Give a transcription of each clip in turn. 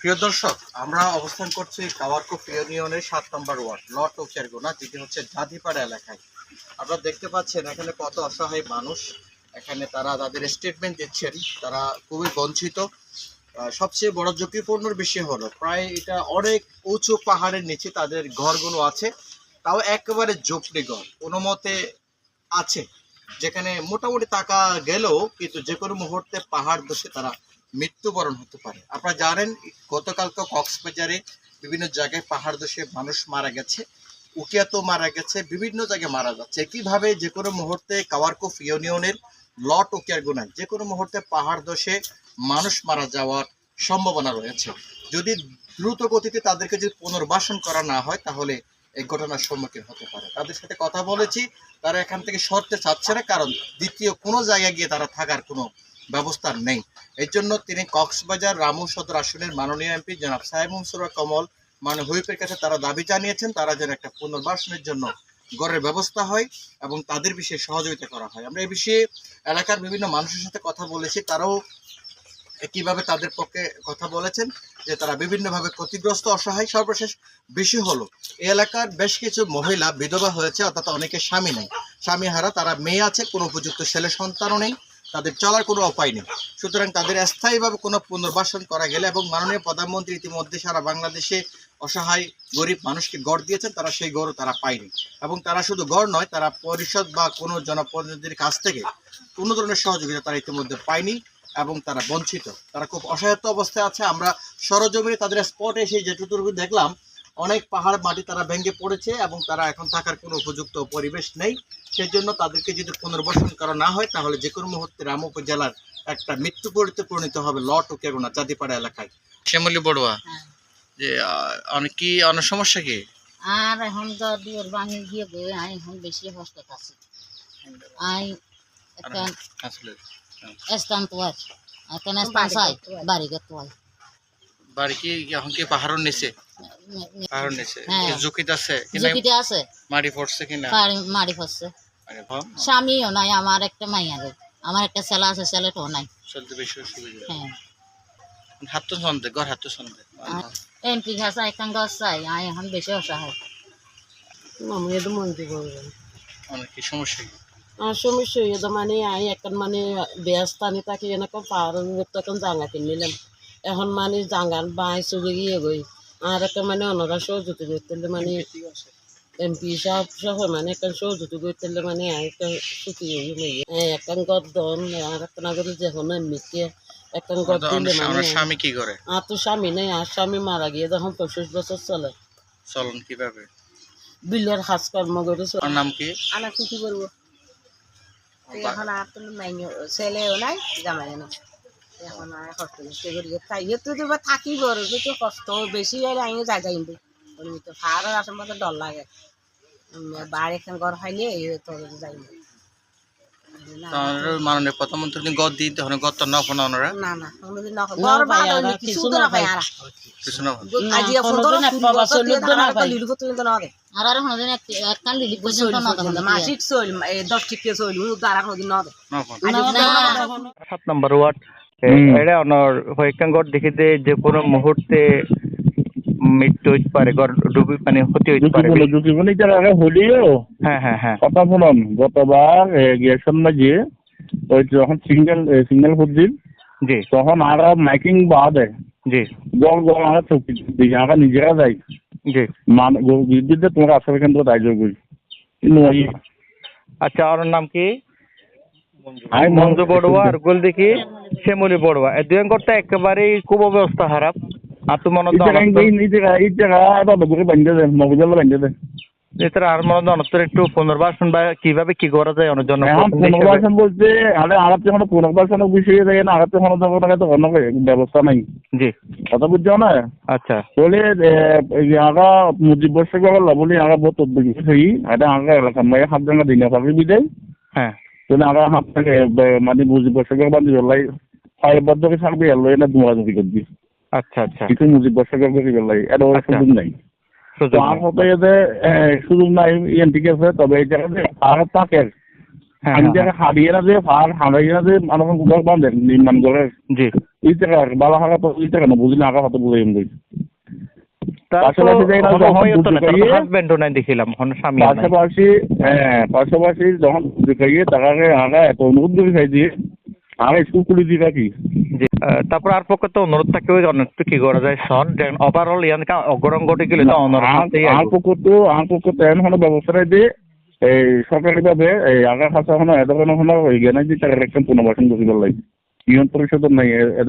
প্রিয় দর্শক, আমরা অবস্থান করছি কাওয়ারকোপ ইউনিয়নের সাত নম্বর ওয়ার্ড লট ও চেরগোনা যেটি হচ্ছে জাদিপাড়া এলাকায়। আপনারা দেখতে পাচ্ছেন, এখানে কত অসহায় মানুষ, এখানে তারা তাদের স্টেটমেন্ট দিচ্ছেন, তারা খুবই বঞ্চিত। সবচেয়ে বড় ঝুঁকিপূর্ণর বিষয় হলো, প্রায় এটা অনেক উঁচু পাহাড়ের নিচে তাদের ঘরগুলো আছে, তাও একেবারে ঝুপড়ি ঘর, কোনো মতে আছে। যেখানে মোটামুটি টাকা গেলেও কিন্তু যে কোনো মুহূর্তে পাহাড় বসে তারা মৃত্যুবরণ হতে পারে। আপনারা জানেন, গতকালকে কক্সবাজারে বিভিন্ন জায়গায় পাহাড় দোষে মানুষ মারা গেছে উকিয়াতো মারা গেছে, বিভিন্ন জায়গায় মারা যাচ্ছে। একইভাবে যে কোনো মুহূর্তে কাওয়ারকুফ ইউনিয়নের লট উকিয়ার গুনায় যে কোনো মুহূর্তে পাহাড় দোষে মানুষ মারা যাওয়ার সম্ভাবনা রয়েছে। যদি দ্রুত গতিতে তাদেরকে যদি পুনর্বাসন করা না হয়, তাহলে এই ঘটনার সম্মুখীন হতে পারে। তাদের সাথে কথা বলেছি, তারা এখান থেকে সরতে চাচ্ছে না, কারণ দ্বিতীয় কোনো জায়গায় গিয়ে তারা থাকার কোনো ব্যবস্থা নেই। এর জন্য তিনি কক্সবাজার রামু সদর আসনের মাননীয় এমপি জনাব সাহেব মনসুরা কমল মানে হুইপের কাছে তারা দাবি জানিয়েছেন, তারা যেন একটা পুনর্বাসনের জন্য গড়ের ব্যবস্থা হয় এবং তাদের বিষয়ে সহযোগিতা করা হয়। আমরা এই বিষয়ে এলাকার বিভিন্ন মানুষের সাথে কথা বলেছি, তারাও কীভাবে তাদের পক্ষে কথা বলেছেন যে তারা বিভিন্নভাবে ক্ষতিগ্রস্ত, অসহায়, সর্বশেষ বিষয় হলো এলাকার বেশ কিছু মহিলা, বিধবা হয়েছে, অর্থাৎ অনেকে স্বামী নেই। স্বামী হারা, তারা মেয়ে আছে, কোনো উপযুক্ত ছেলে সন্তানও নেই। তাদের চলার কোনো উপায় নেই। সুতরাং তাদের স্থায়ীভাবে কোনো পুনর্বাসন করা গেলে এবং মাননীয় প্রধানমন্ত্রী ইতিমধ্যে সারা বাংলাদেশে অসহায়, গরিব মানুষকে গড় দিয়েছেন, তারা সেই গড়ও তারা পায়নি। এবং তারা শুধু গড় নয়, তারা পরিষদ বা কোনো জনপ্রতিনিধির কাছ থেকে কোনো ধরনের সহযোগিতা তারা ইতিমধ্যে পায়নি এবং তারা বঞ্চিত। তারা খুব অসহায়ত্ব অবস্থায় আছে। আমরা সরজমিনে তাদের স্পটে এসে যেটুকু দেখলাম, অনেক পাহাড় মাটি তারা ভেঙে পড়েছে এবং তারা এখন থাকার কোনো উপযুক্ত পরিবেশ নেই। সেই জন্য তাদেরকে যদি পুনর্বাসন করা না হয় তাহলে যে কোনো মুহূর্তে রাম উপজেলার একটা মৃত্যু পরিতে পরিণত হবে লট ও কেরোনা জাতিপাড়া এলাকায়। শ্যামলী বড়ুয়া হ্যাঁ। যে অনেক কি অনেক সমস্যা কি? আর এখন তো দুয়ার ভাঙি গিয়ে গিয়ে আই এখন বেশি কষ্ট আছে আই একটা আসলে স্থান তো আছে। এখন স্থান চাই? বাড়ি গেতে হয়। বাড়ি কি এখন কি পাহাড়ের নিচে? পাহাড়ের নিচে। হ্যাঁ। ঝুঁকিতে আছে? ঝুঁকিতে আছে। মাটি পড়ছে কিনা মারি ফসছে স্বামীও নাই আমার একটা মাইয়া রে আমার একটা ছেলে আছে ছেলেটাও নাই। চলতে বেশি অসুবিধা হ্যাঁ। হাত তো সন্দেহ ঘর হাত তো সন্দেহ এমপি ঘাসা এখন গাছ চাই আই এখন বেশি অসহায় আমি এটা মন্ত্রী করবেন অনেক কি সমস্যা কি? সমস্যা হয়ে। মানে আমি এখন মানে ব্যস্তানি তাকে এনেকম পাহাড়ের তখন জাঙ্গা কিনলাম এখন মানে জাঙ্গার বাঁই চুবে গিয়ে গই আর একটা মানে অন্যরা সহযোগিতা করতে মানে এমপি সব সব মানে একটা সহযোগিতা করতে মানে একটা সুখী হয়ে মেয়ে একটা গদ দন আর একটা নাগরিক যখন এমনিকে একটা গদ দিলে আমার মানে স্বামী কি করে আর তো স্বামী নেই আর স্বামী মারা গিয়ে যখন পঁচিশ বছর চলে। চলন কীভাবে? বিলের কাজ কর্ম করে চলে। নাম কি? আনা কি কি করব এখন আর তো মাইনে ছেলেও নাই জামাইও নাই। এখন আর কষ্ট করতে করি। তাই তো তো থাকি গরু তো কষ্ট বেশি হলে আমিও যাই যাই কিন্তু তো ফাড়ার আসার মতো ডর লাগে। বাড়ি এখান ঘর হয়নি এই তো যাই মাননীয় প্রধানমন্ত্রী গদ দিতে হলে গদ না ফোন ওনারা? না না কোনোদিন না ঘর ভালো কিছু কিছু তো না না পাই পাই। আর। কিছু না না, আজ কোনোদিন পনেরো বাবা চল্লিশ দিন না পাই। লিলু তো না দে আর আর কোনোদিন একখান দিলি পর্যন্ত না তখন মাসিক চল দশ টিকে চল আর কোনোদিন না দে না ফোন সাত নম্বর ওয়ার্ড। হইকাঙ্গর দেখিতে যে কোনো মুহূর্তে মৃত্যু হইতে পারে ডুবি মানে ক্ষতি হইতে পারে। ঝুঁকি যারা আগে হলিও হ্যাঁ হ্যাঁ হ্যাঁ। কথা শুনুন গতবার গিয়েছেন না যে ওই যখন সিঙ্গেল সিঙ্গেল বুদ্ধির জি। তখন আর মাইকিং বাদে জি। জল জল আমরা চৌকি দিকে আমরা নিজেরা যাই। জি। মান বিদ্যুৎ তোমার আসামি কেন্দ্র কিন্তু ওই আচ্ছা ওর নাম কি? আমি মঞ্জু বড়ুয়া আর গোল দেখি। শ্যামলী বড়ুয়া এই দুই তো একেবারেই খুব অবস্থা খারাপ। আর তো মনে এছাড়া আর মনে অনত্তর একটু পুনর্বাসন বা কীভাবে কি করা যায় অনেক জন্য এখন পুনর্বাসন বলতে আরে আগাতে যখন পুনর্বাসনের বিষয়ে যায় না কোনো ধরনের তো কোনো ব্যবস্থা নাই। জি। কথা বুঝছ না? আচ্ছা। বলে আগা মুজিব বর্ষ গেল বলি আগা বহুত সেই এটা আগা এলাকা মানে হাত দিনে পাবি বিদায়। হ্যাঁ। তাহলে আগা হাত মানে মুজিব বর্ষ গেল বান্ধি গেলাই ফাইভ বদ্ধকে থাকবি এলো না দুয়া যদি করবি আচ্ছা আচ্ছা। কিন্তু মুজিব বর্ষ গেল গেলাই এটা ওর আচ্ছা। সুযোগ নাই। আর। হতে যে সুযোগ নাই ইয়ান ঠিক আছে তবে এই জায়গাতে আর থাকে হ্যাঁ আমি হ্যাঁ, জায়গা হারিয়ে না যে হারিয়ে না যে মানুষ বাঁধেন নির্মাণ করে। জি। এই টাকা বালা হারা তো এই টাকা না বুঝলি আগা হাতে বুঝাই আমি পাশাপাশি যখন না, হ্যাঁ দেখাইয়ে তাকে আগা এত অনুরোধ করে খাই দিয়ে স্কুল খুলে দিয়ে রাখি তারপর আর পক্ষে তো অনুরোধ থাকে ওই অনেক কি করা যায় সন ওভারঅল ইয়ান কা অগরং গটে গেলে তো অনুরোধ হাতেই আং আইবো। পক্ষতো আং পক্ষতো এন হলো ব্যবস্থা দিয়ে এই সরকারিভাবে এই আগা খাসা হলো এ ধরনের হলো হয়ে গিয়ে যে টাকার একটা পুনর্বাসন করিবার লাগে ইউনিয়ন পরিষদের নাই এ- এ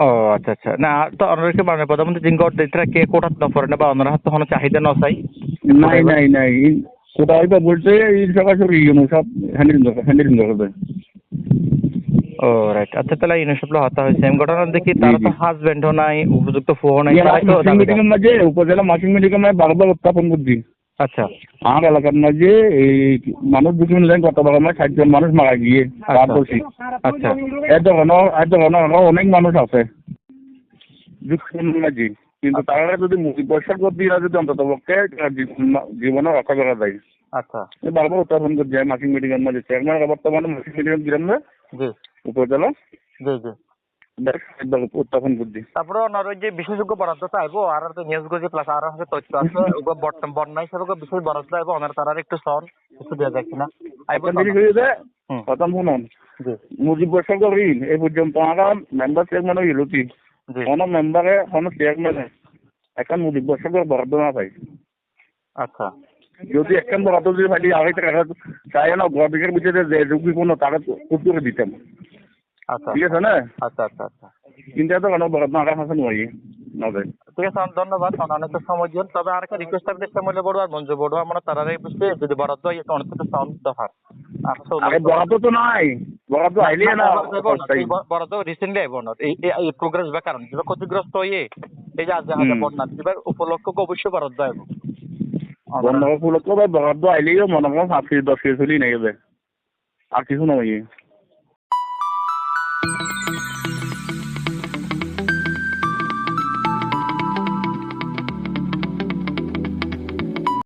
ও আচ্ছা আচ্ছা। না তো অনারকে মানে প্রধানমন্ত্রী জিঙ্গট দিতরা কে কোটাত ন পড়ে না বা হাতে হন চাহিদা ন চাই? নাই নাই নাই। কোথায় বা বলছে এই সরাসরি ইউনিয়ন সব হ্যান্ডেলিং হ্যান্ডেলিং করবে ও রাইট আচ্ছা তাহলে ইউনিসেফ হতা হয়েছে। এম ঘটনা দেখি তার তো হাজবেন্ডও নাই উপযুক্ত ফোন নাই। এর মাঝে উপজেলা মাসিং এর মাঝে বারবার উত্থাপন করছি আচ্ছা। আমার এলাকার মাঝে এই মানুষ দুটি মিলেন গত বার আমার ষাটজন মানুষ মারা গিয়ে আচ্ছা। এ ধরনের এ ধরনের আরও অনেক মানুষ আছে। মাঝে কিন্তু তারা যদি মুখি পয়সা না যদি অন্তত পক্ষে জীবনে রক্ষা করা যায়। আচ্ছা। বারবার উত্থাপন করছি মাসিং এর মাঝে। চেয়ারম্যান বর্তমানে মাসিং না। জি। উপজেলা? জি জি। উত্থাপন তারপরে ওনার ওই যে বিশেষজ্ঞ বরাদ্দ চাইব আর তো নিউজ গজি প্লাস আর হচ্ছে তথ্য আছে ওগুলো বর্তমান বন্যা হিসাবে ওগুলো বিশেষ বরাদ্দ চাইব ওনার তারার একটু সন কিছু দেওয়া যায় কিনা। কথা শুনুন মুজিব ঋণ এই পর্যন্ত আমরা মেম্বার চেয়ারম্যান হইলতি জি। কোনো মেম্বারে কোনো চেয়ারম্যানে এখন মুজিব বর্ষকের বরাদ্দ না পাই। আচ্ছা। যদি একখান বরাদ্দ যদি পাইলি আগে টাকা চাই না ঘর দিকের ভিতরে যে রুগী কোনো তাকে খুব করে দিতাম আচ্ছা ঠিক আছে না? আচ্ছা আচ্ছা আচ্ছা। কোনো আগে হাসা নয় ঠিক আছে ধন্যবাদ অনেক সময় দিন তবে আর একটা রিকোয়েস্ট থাকবে শ্যামলে বড় মঞ্জু বড় আমরা তারা বুঝতে যদি বরাদ্দ হয় অনেক সাউন্ড বরাদ্দ তো নাই। বরাদ্দ আইলে না বরাদ্দ রিসেন্টলি আইব না এই প্রোগ্রেস বা কারণ ক্ষতিগ্রস্ত হয়ে এই যে আজ। বন্যা এবার উপলক্ষকে অবশ্যই বরাদ্দ আইব বন্ধ ফুলত বরাদ্দ আইলেই মনে করো সাত কেজি দশ কেজি চলি নাই আর কিছু নয়।